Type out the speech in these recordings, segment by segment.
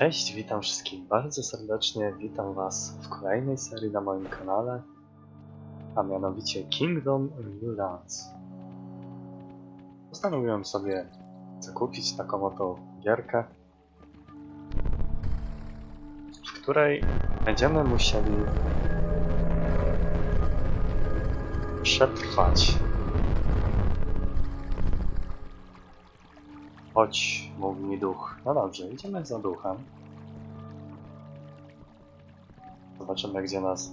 Cześć, witam wszystkich bardzo serdecznie. Witam Was w kolejnej serii na moim kanale, a mianowicie Kingdom New Lands. Postanowiłem sobie zakupić taką oto gierkę, w której będziemy musieli przetrwać. Chodź, mówi mi duch. No dobrze, idziemy za duchem. Zobaczymy, gdzie nas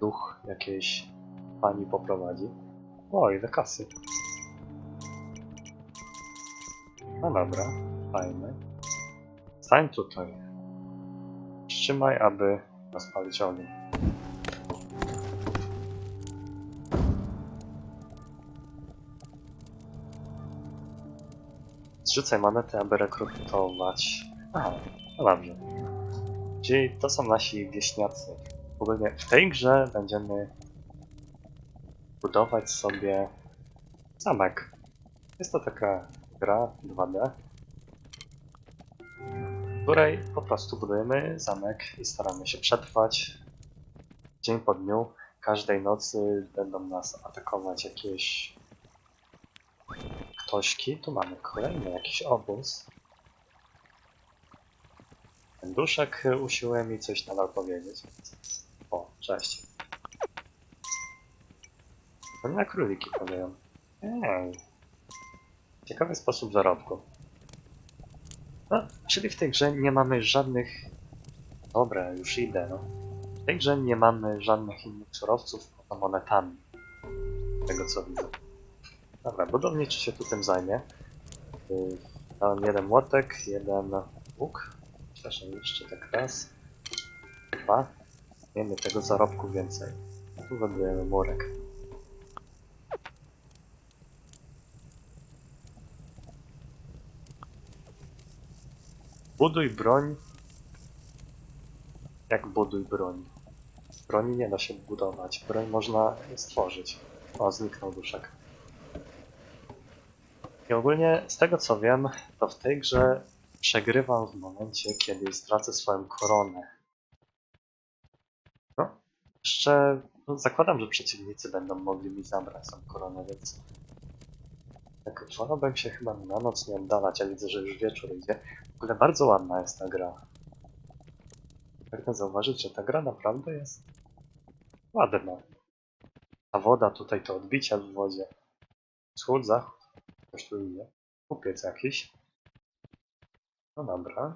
duch jakiejś pani poprowadzi. O, ile kasy. No dobra, fajny. Stań tutaj. Przytrzymaj, aby rozpalić ogień. Zrzucaj monety, aby rekrutować. Aha, no dobrze. Czyli to są nasi wieśniacy. Ogólnie w tej grze będziemy budować sobie zamek. Jest to taka gra 2D, w której po prostu budujemy zamek i staramy się przetrwać dzień po dniu. Każdej nocy będą nas atakować jakieś ktośki. Tu mamy kolejny jakiś obóz. Duszek usiłuje mi coś nadal powiedzieć. O, cześć. Na króliki podają. Ej. Ciekawy sposób zarobku. No, czyli w tej grze nie mamy żadnych... Dobra, już idę, no. W tej grze nie mamy żadnych innych surowców poza monetami. Tego co widzę. Dobra, budowniczy się tu tym zajmie. Yy, Dałem jeden młotek, jeden łuk. Przepraszam, jeszcze tak raz. Dwa. Wiemy tego zarobku więcej. Tu wybudujemy murek. Buduj broń. Jak buduj broń? Broni nie da się budować. Broń można stworzyć. O, zniknął duszek. I ogólnie, z tego co wiem, to w tej grze przegrywam w momencie, kiedy stracę swoją koronę. No, jeszcze no, zakładam, że przeciwnicy będą mogli mi zabrać tą koronę, więc tak wolałbym się chyba na noc nie oddalać, a widzę, że już wieczór idzie. W ogóle bardzo ładna jest ta gra. Pragnę zauważyć, że ta gra naprawdę jest ładna. A woda tutaj to odbicia w wodzie. Wschód, zachód. Coś tu idzie. Kupiec jakiś. No dobra.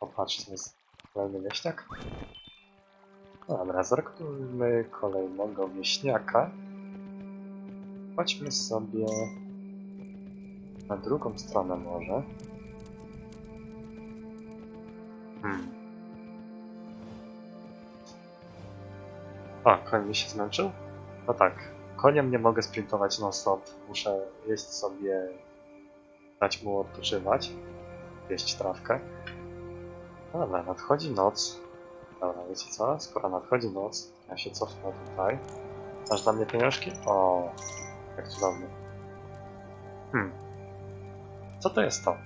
Popatrz, to jest kolejny wieśniak. No dobra, zrekrutujmy kolejnego wieśniaka. Chodźmy sobie na drugą stronę może. Hmm. A, koń mi się zmęczył? No tak. Koniem nie mogę sprintować non stop. Muszę jeść sobie, dać mu odpoczywać, jeść trawkę. Dobra, nadchodzi noc. Dobra, wiecie co? Skoro nadchodzi noc, ja się cofnę tutaj. Masz dla mnie pieniążki? O, jak cudownie. Hmm. Co to jest to?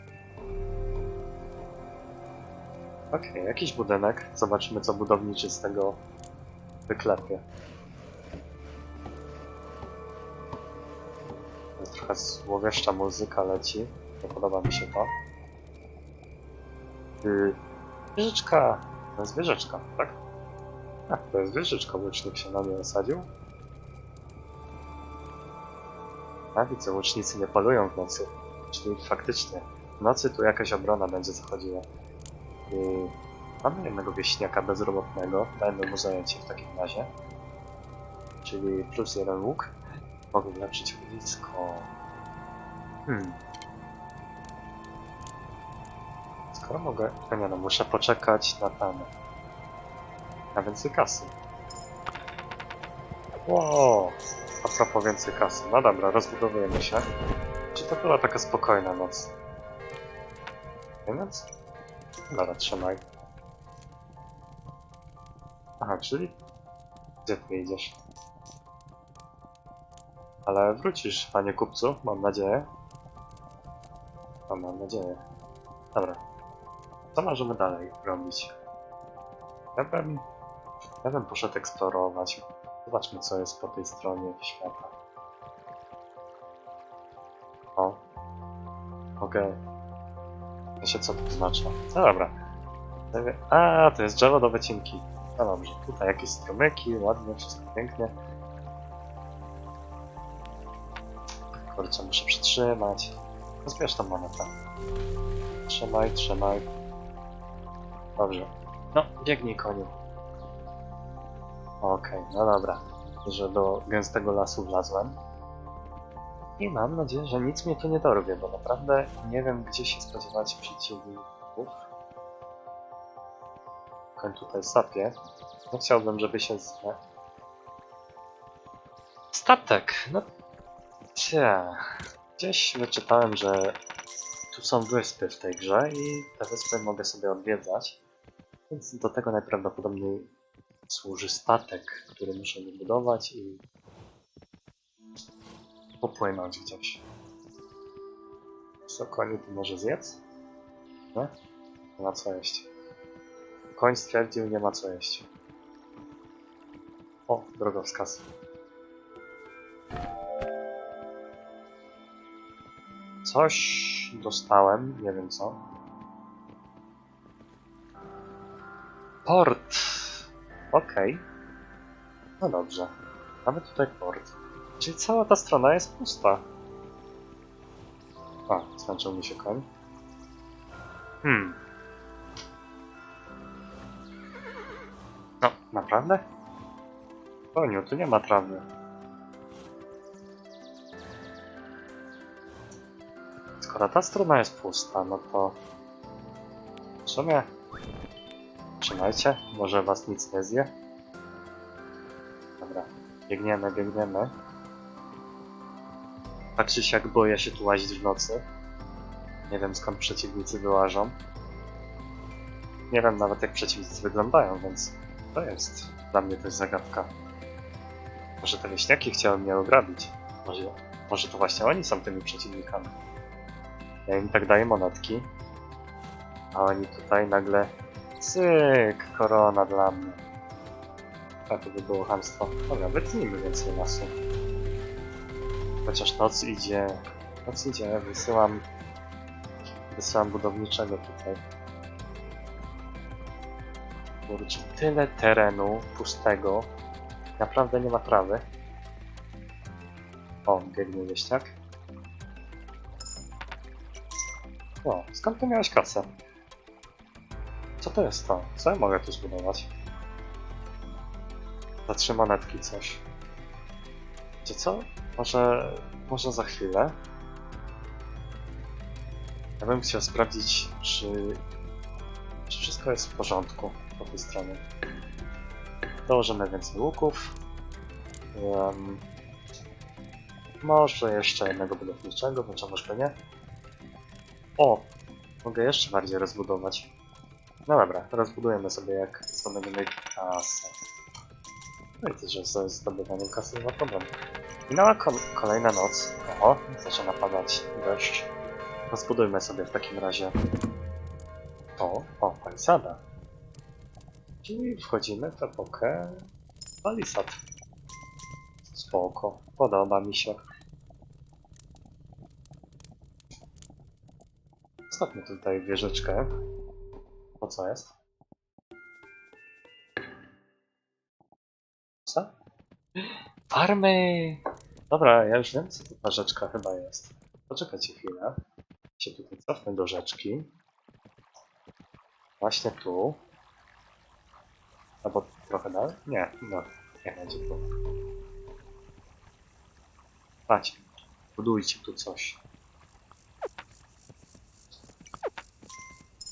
Okej, jakiś budynek. Zobaczymy, co budowniczy z tego wyklepie. Trochę złowieszcza muzyka leci. Nie podoba mi się to. Yy. To jest wieżyczka, tak? Tak, to jest wieżyczka. Łucznik się na mnie osadził. A widzę, łucznicy nie polują w nocy. Czyli faktycznie w nocy tu jakaś obrona będzie zachodziła. Yy, mamy jednego wieśniaka bezrobotnego. Dajmy mu zajęcie w takim razie. Czyli plus jeden łuk. Mogę ulepszyć blisko. Hmm. Skoro mogę... No nie no, muszę poczekać na ten... Na więcej kasy. Wow! A propos więcej kasy. No dobra, rozbudowujemy się. Czy to była taka spokojna noc? Więc? Dobra, trzymaj. Aha, czyli... Gdzie ty idziesz? Ale wrócisz, panie kupcu, mam nadzieję. Mam nadzieję. Dobra. Co możemy dalej robić? Ja bym... Ja bym poszedł eksplorować. Zobaczmy, co jest po tej stronie świata. O. Mogę... Wiecie, co to oznacza? No dobra. A, to jest drzewo do wycinki. No dobrze. Tutaj jakieś strumyki, ładnie, wszystko pięknie. Kurczę, muszę przytrzymać. Zbierz tą monetę. Trzymaj, trzymaj. Dobrze. No, biegnij koniu. Okej, no dobra. Że do gęstego lasu wlazłem. I mam nadzieję, że nic mnie tu nie dorwie, bo naprawdę nie wiem, gdzie się spodziewać przeciwników. Koń tutaj sapie. No chciałbym, żeby się z... Statek! No... Cia. Gdzieś wyczytałem, że tu są wyspy w tej grze i te wyspy mogę sobie odwiedzać. Więc do tego najprawdopodobniej służy statek, który muszę wybudować i popłynąć gdzieś. Co koniu tu może zjedz? Nie? Nie ma co jeść. Koń stwierdził, nie ma co jeść. O, drogowskaz. Coś dostałem, nie wiem co. Port! Okej. No dobrze. Mamy tutaj port. Czyli cała ta strona jest pusta. A, skończył mi się koń. Hmm. Naprawdę? Koniu, tu nie ma trawy. Skoro ta strona jest pusta, no to... W sumie... Trzymajcie, może was nic nie zje. Dobra, biegniemy, biegniemy. Tak czy siak boję się tu łazić w nocy. Nie wiem skąd przeciwnicy wyłażą. Nie wiem nawet jak przeciwnicy wyglądają, więc to jest dla mnie też zagadka. Może te wieśniaki chciały mnie ograbić. Może, może to właśnie oni są tymi przeciwnikami. Ja im tak daję monetki. A oni tutaj nagle... Cyk! Korona dla mnie. A to by było hamstwo. Dobra, wytnijmy więcej lasu. Chociaż noc idzie... Noc idzie, wysyłam... Wysyłam budowniczego tutaj. Kurczę, tyle terenu pustego. Naprawdę nie ma trawy. O, biegnie wieśniak. O, skąd ty miałeś kasę? Co to jest to? Co ja mogę tu zbudować? Za trzy monetki coś. Wiecie co? Może, może za chwilę. Ja bym chciał sprawdzić, czy, czy wszystko jest w porządku po tej stronie. Dołożymy więcej łuków. Um, może jeszcze jednego budowniczego, no czemu by nie? O! Mogę jeszcze bardziej rozbudować. No dobra, rozbudujemy sobie jak zdobędziemy kasę. No i też, że z zdobywaniem kasy nie ma problemu. Minęła ko kolejna noc. Oho, zaczyna padać deszcz. Rozbudujmy sobie w takim razie to. O, palisada. Czyli wchodzimy w epokę palisad. Spoko, podoba mi się. Zostawmy tutaj wieżyczkę. Po co jest? Co? Farmy! Dobra, ja już wiem, co to ta rzeczka chyba jest. Poczekajcie chwilę. Się tutaj cofnę do rzeczki. Właśnie tu. Albo trochę dalej? Nie, no, nie będzie tu. Patrzcie, budujcie tu coś.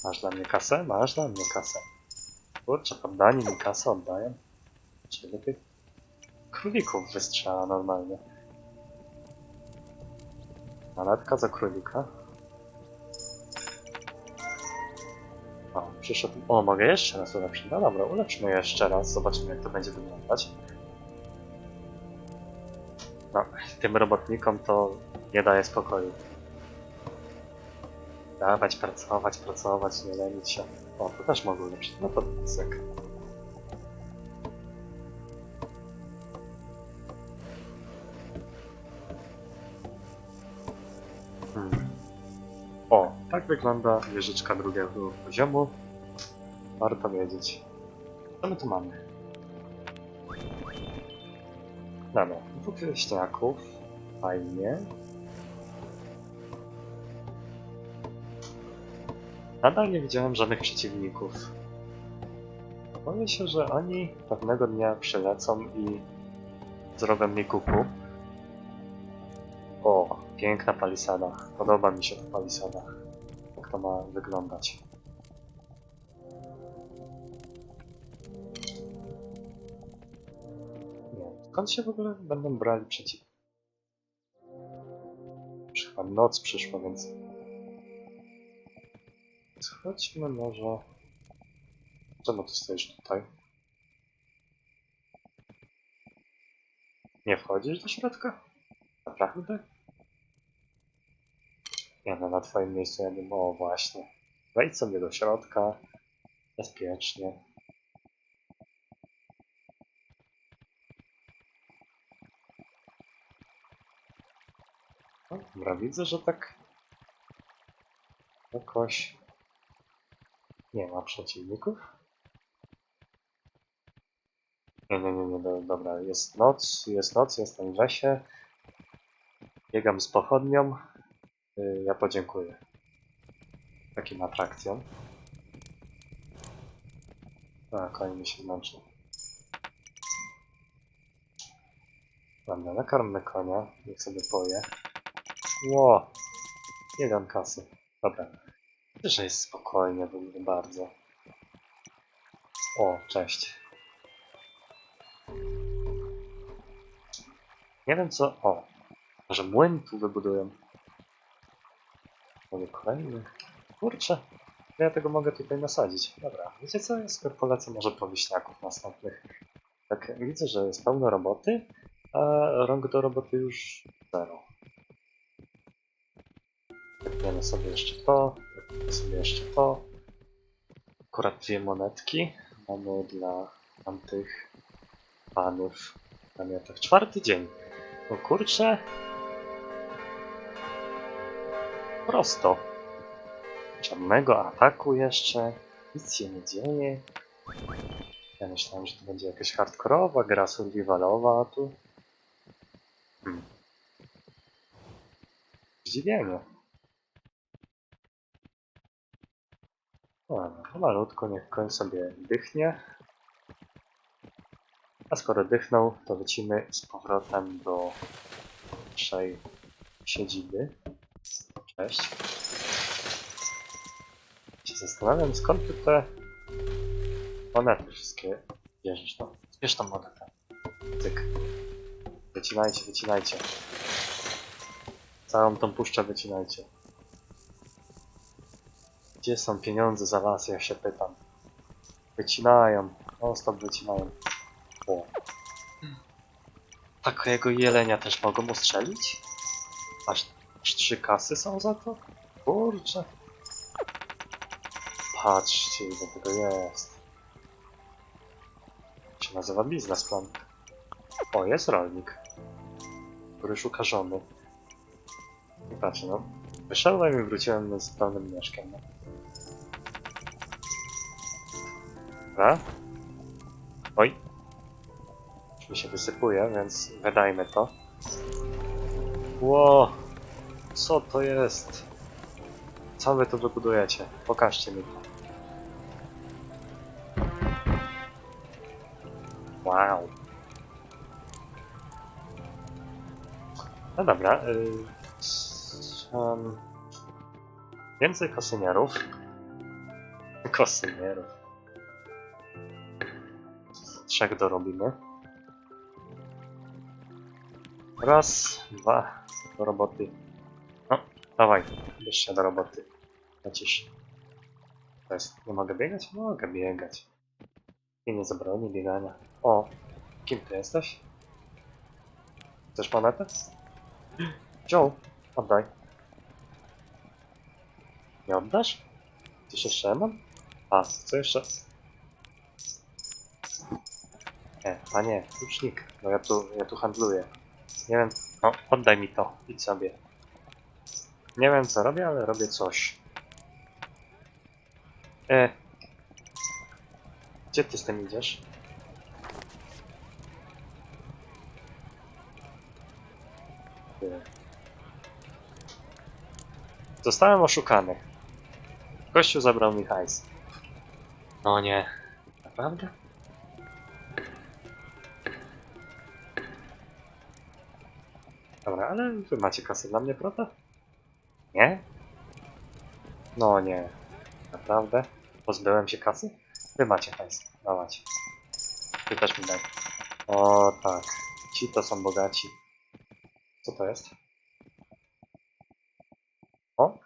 Masz dla mnie kasę? Masz dla mnie kasę. Kurczę, poddani mi kasę oddaję. Czyli tych królików wystrzela normalnie. Naletka za królika. O, przyszedł. O, mogę jeszcze raz ulepszyć. No dobra, ulepszymy jeszcze raz. Zobaczymy, jak to będzie wyglądać. No, tym robotnikom to nie daje spokoju. Dawać, pracować, pracować, nie lenić się. O, to też mogło lepsze. No to cyk. Hmm. O, tak wygląda wieżyczka drugiego poziomu. Warto wiedzieć. Co my tu mamy? Dobra, dwóch wieśniaków. Fajnie. Nadal nie widziałem żadnych przeciwników. Boję się, że oni pewnego dnia przylecą i zrobią mi kuku. O, piękna palisada. Podoba mi się ta palisada. Jak to ma wyglądać. Skąd się w ogóle będą brali przeciw? Już chyba noc przyszła, więc... Chodźmy może... Czemu ty stoisz tutaj? Nie wchodzisz do środka? Naprawdę? Ja no, na twoim miejscu ja bym... O, właśnie. Wejdź sobie do środka. Bezpiecznie. No, dobra, widzę, że tak... Jakoś... Nie ma przeciwników? Nie, nie, nie, nie, do, dobra, jest noc, jest noc, jestem w lesie. Biegam z pochodnią. Y, ja podziękuję. Takim atrakcjom. A, koń mi się zmęczył. Dobra, nakarmmy konia, niech sobie poje. Ło! Jeden kasy. Dobra. Że jest spokojnie, bo bardzo. O, cześć. Nie wiem co... O! Może młyn tu wybudują. Może kolejny? Kurczę. Ja tego mogę tutaj nasadzić. Dobra, wiecie co? Ja polecę może po wiśniaków następnych. Tak, widzę, że jest pełno roboty, a rąk do roboty już zero. Weźmiemy sobie jeszcze to, weźmiemy sobie jeszcze to. Akurat dwie monetki mamy dla tamtych panów w namiotach. Czwarty dzień. No kurczę. Prosto. Żadnego ataku jeszcze. Nic się nie dzieje. Ja myślałem, że to będzie jakaś hardkorowa gra survivalowa, a tu... Hmm. Zdziwienie. No, malutko, niech koń sobie dychnie. A skoro dychnął, to lecimy z powrotem do naszej siedziby. Cześć. Się zastanawiam, skąd ty te monety wszystkie bierzesz, no. Bierz tą monetę. Cyk. Wycinajcie, wycinajcie. Całą tą puszczę wycinajcie. Gdzie są pieniądze za las, ja się pytam. Wycinają. O, stop wycinają. O. Takiego jelenia też mogą ustrzelić? Aż, trzy kasy są za to? Kurczę. Patrzcie, ile tego jest. To się nazywa biznesplan. O, jest rolnik. Który szuka żony. I patrzcie, no. Wyszedłem i wróciłem z pełnym mieszkiem. Dobra. Oj. Już mi się wysypuje, więc wydajmy to. Ło! Co to jest? Co wy tu wybudujecie? Pokażcie mi to. Wow. No dobra. Y, em, więcej kosynierów. Kosynierów. Trzech dorobimy. Raz, dwa, do roboty. No, dawaj, bierz się do roboty. Lecisz. To jest, nie mogę biegać? Mogę biegać. I nie zabroni biegania. O, kim ty jesteś? Chcesz monetę? Wziął, oddaj. Nie oddasz? Coś jeszcze mam? A, co jeszcze? Nie, a nie, klucznik. No ja tu, ja tu handluję. Nie wiem, o, oddaj mi to, idź sobie. Nie wiem co robię, ale robię coś. E. Gdzie ty z tym idziesz? Ty. Zostałem oszukany. Kościół zabrał mi hajs. No nie. Naprawdę? Ale wy macie kasę dla mnie, prawda? Nie? No nie. Naprawdę? Pozbyłem się kasy? Wy macie hajs. Dawać. Ty też mi daj. O tak. Ci to są bogaci. Co to jest? O?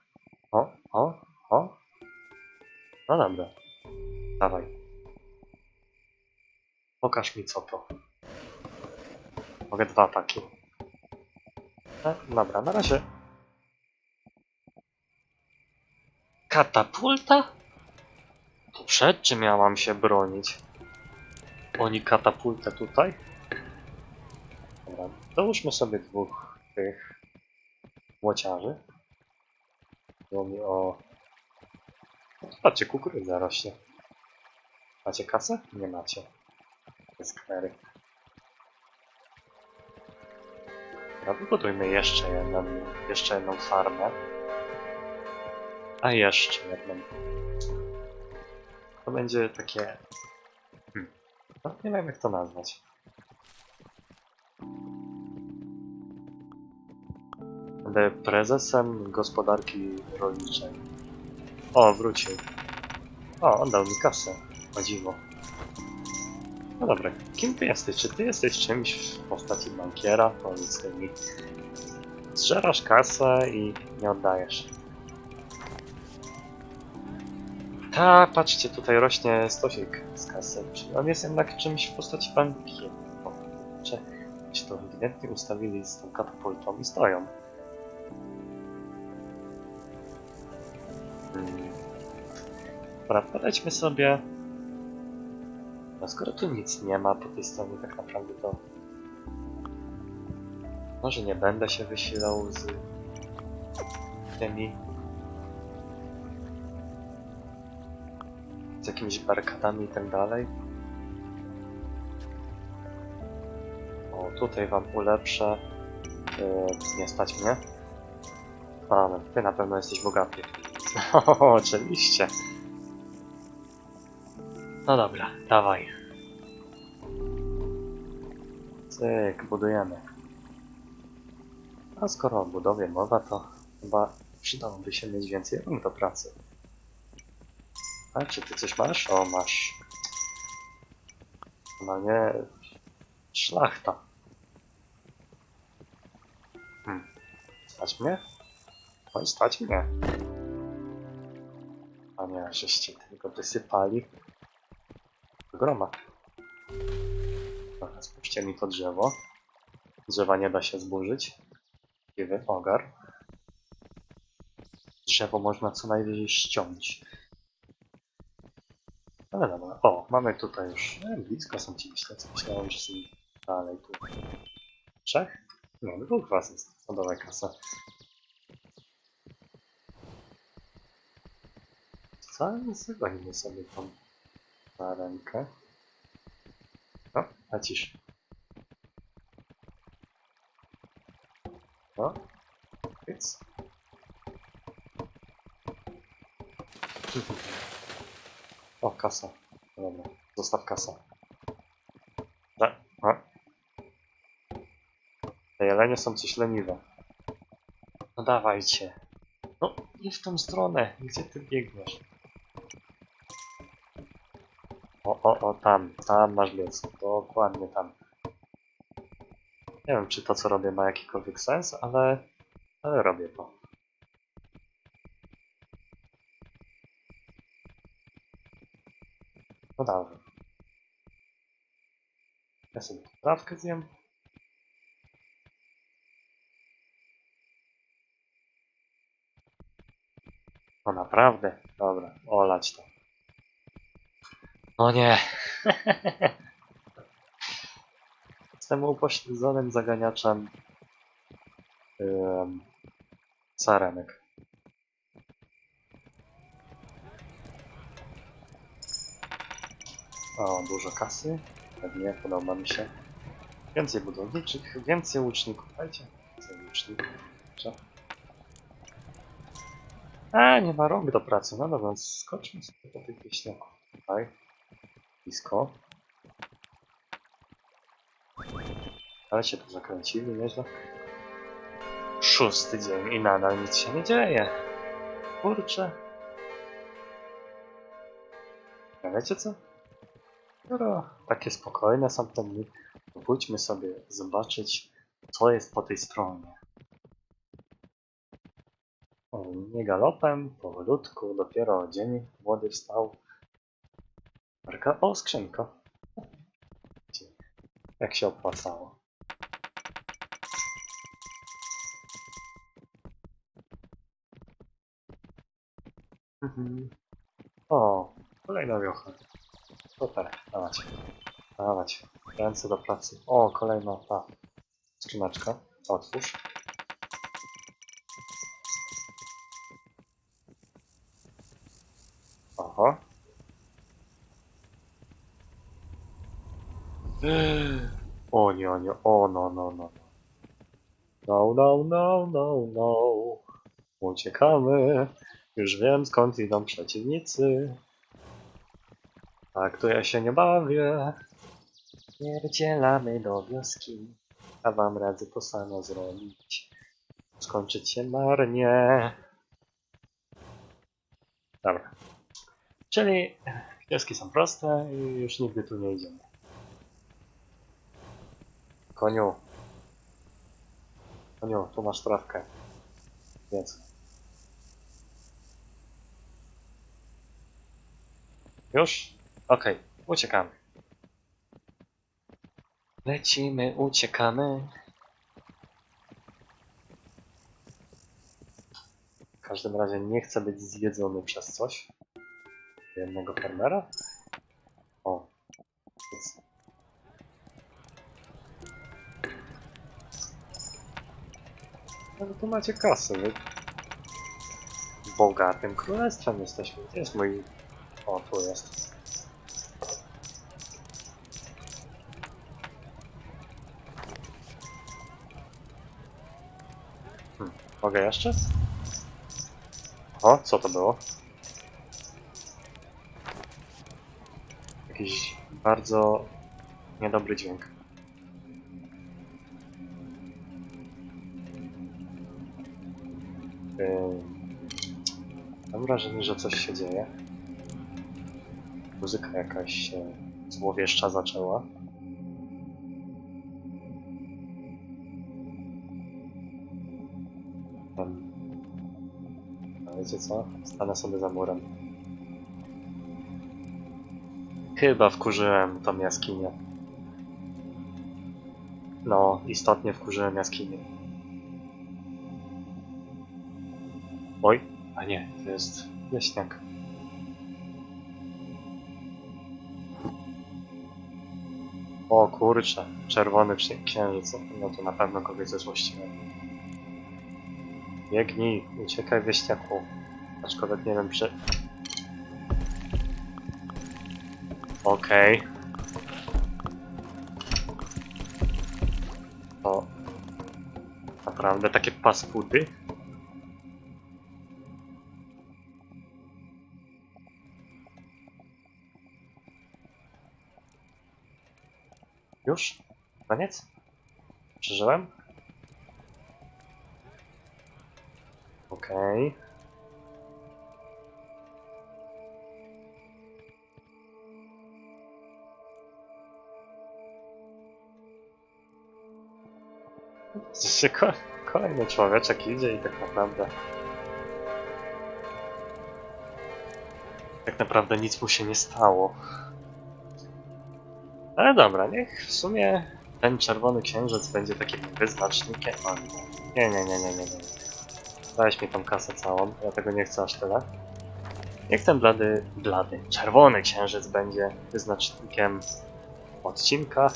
O? O? O? No dobra. Dawaj. Pokaż mi co to. Mogę dwa takie. E, dobra, na razie. Katapulta? To przed czym miałam się bronić? Oni katapultę tutaj? Dobra, dołóżmy sobie dwóch tych łociarzy. Było mi o... Patrzcie, kukurydza rośnie. Macie kasę? Nie macie. Skwery. Dobra, wybudujmy jeszcze jedną, jeszcze jedną farmę. A jeszcze jedną. To będzie takie... Hmm. No, nie wiem jak to nazwać. Będę prezesem gospodarki rolniczej. O, wrócił. O, on dał mi kasę. O dziwo. No dobra, kim ty jesteś? Czy ty jesteś czymś w postaci bankiera? Powiedz mi. Zżerasz kasę i nie oddajesz. Ta, patrzcie, tutaj rośnie stosik z kasy. Czyli on jest jednak czymś w postaci bankiera. Czy, czy to ewidentnie ustawili z tą katapultą i stoją. Hmm. Dobra, polećmy sobie. No skoro tu nic nie ma po tej stronie tak naprawdę to... Może nie będę się wysilał z tymi... z jakimiś barykadami i tak dalej. O, tutaj wam ulepszę. Yy, nie stać mnie. Ale ty na pewno jesteś bogaty. Oczywiście. No dobra, dawaj. Cyk, budujemy. A skoro o budowie mowa, to chyba przydałoby się mieć więcej rąk do pracy. A czy ty coś masz? O, masz. Normalnie szlachta. Hmm. Stać mnie? Oj, stać mnie. A nie, żeście tylko wysypali. Groma. Dobra, spójrzcie mi to drzewo. Drzewa nie da się zburzyć. Siwy ogar. Drzewo można co najwyżej ściąć. Ale dobra. O, mamy tutaj już. E, blisko są ci myślący. Myślałem, że są dalej tu. Trzech? No, dwóch was jest. No kasa. Co? Zagonimy sobie tą na rękę. O, lecisz. O, więc. O, kasa. Dobra, zostaw kasę. Da, o. Te jelenie są coś leniwe. No dawajcie. No, nie w tą stronę. Gdzie ty biegniesz? O, o, tam, tam masz biec. Dokładnie tam. Nie wiem, czy to, co robię, ma jakikolwiek sens, ale, ale robię to. No dobra. Ja sobie trawkę zjem. No naprawdę? Dobra, olać to. O nie. Jestem upośledzonym zaganiaczem um, sarenek. O, dużo kasy. Pewnie, podoba mi się. Więcej budowniczych, więcej łuczników. Dajcie więcej łuczników. A, nie ma rąk do pracy. No dobra, skoczmy sobie po tych wieśniaków. Tutaj. Blisko. Ale się tu zakręcili, nieźle. Szósty dzień i nadal nic się nie dzieje. Kurczę. A wiecie co? Skoro takie spokojne są te dni, pójdźmy sobie zobaczyć, co jest po tej stronie. O, nie galopem, powolutku, dopiero dzień młody wstał. Marka, o, skrzynka. Jak się opłacało. Mhm. O, kolejna wiocha. Super, dawać. Dawać. Ręce do pracy. O, kolejna ta skrzyneczka. Otwórz. Oho. O nie, o nie, o no, no, no. No, no, no, no, no. Uciekamy. Już wiem skąd idą przeciwnicy. Tak, to ja się nie bawię. Pierdzielamy do wioski, a wam radzę to samo zrobić. Skończyć się marnie. Dobra. Czyli wioski są proste i już nigdy tu nie idziemy. Koniu. Koniu, tu masz trawkę. Więc. Już? Okej, uciekamy. Lecimy, uciekamy. W każdym razie nie chcę być zjedzony przez coś. Jednego farmera? Ale tu macie kasę, wy. Bogatym królestwem jesteśmy. Gdzie jest mój... O, tu jest. Hmm. Mogę jeszcze? O, co to było? Jakiś bardzo niedobry dźwięk. Mam wrażenie, że coś się dzieje. Muzyka jakaś się złowieszcza zaczęła. A wiecie co? Stanę sobie za murem. Chyba wkurzyłem tą jaskinię. No, istotnie wkurzyłem jaskinię. Oj, a nie, to jest wieśniak. O kurczę, czerwony ksi- księżyc. No to na pewno kogoś ze złościłem. Biegnij, uciekaj wieśniaku. Aczkolwiek nie wiem czy... Okej. To... Naprawdę takie paskudy? Już? Koniec? Przeżyłem? Okej. Widzicie, ko kolejny człowieczek idzie i tak naprawdę... Tak naprawdę nic mu się nie stało. Ale dobra, niech w sumie ten czerwony księżyc będzie takim wyznacznikiem. O, nie, nie, nie, nie, nie, nie. Dałeś mi tą kasę całą, ja tego nie chcę aż tyle. Niech ten blady, blady, czerwony księżyc będzie wyznacznikiem odcinka.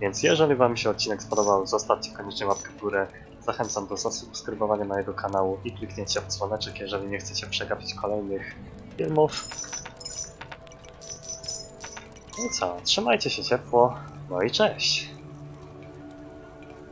Więc jeżeli Wam się odcinek spodobał, zostawcie koniecznie łapkę w górę. Zachęcam do zasubskrybowania mojego kanału i kliknięcia w dzwoneczek, jeżeli nie chcecie przegapić kolejnych filmów. I co, trzymajcie się ciepło, no i cześć!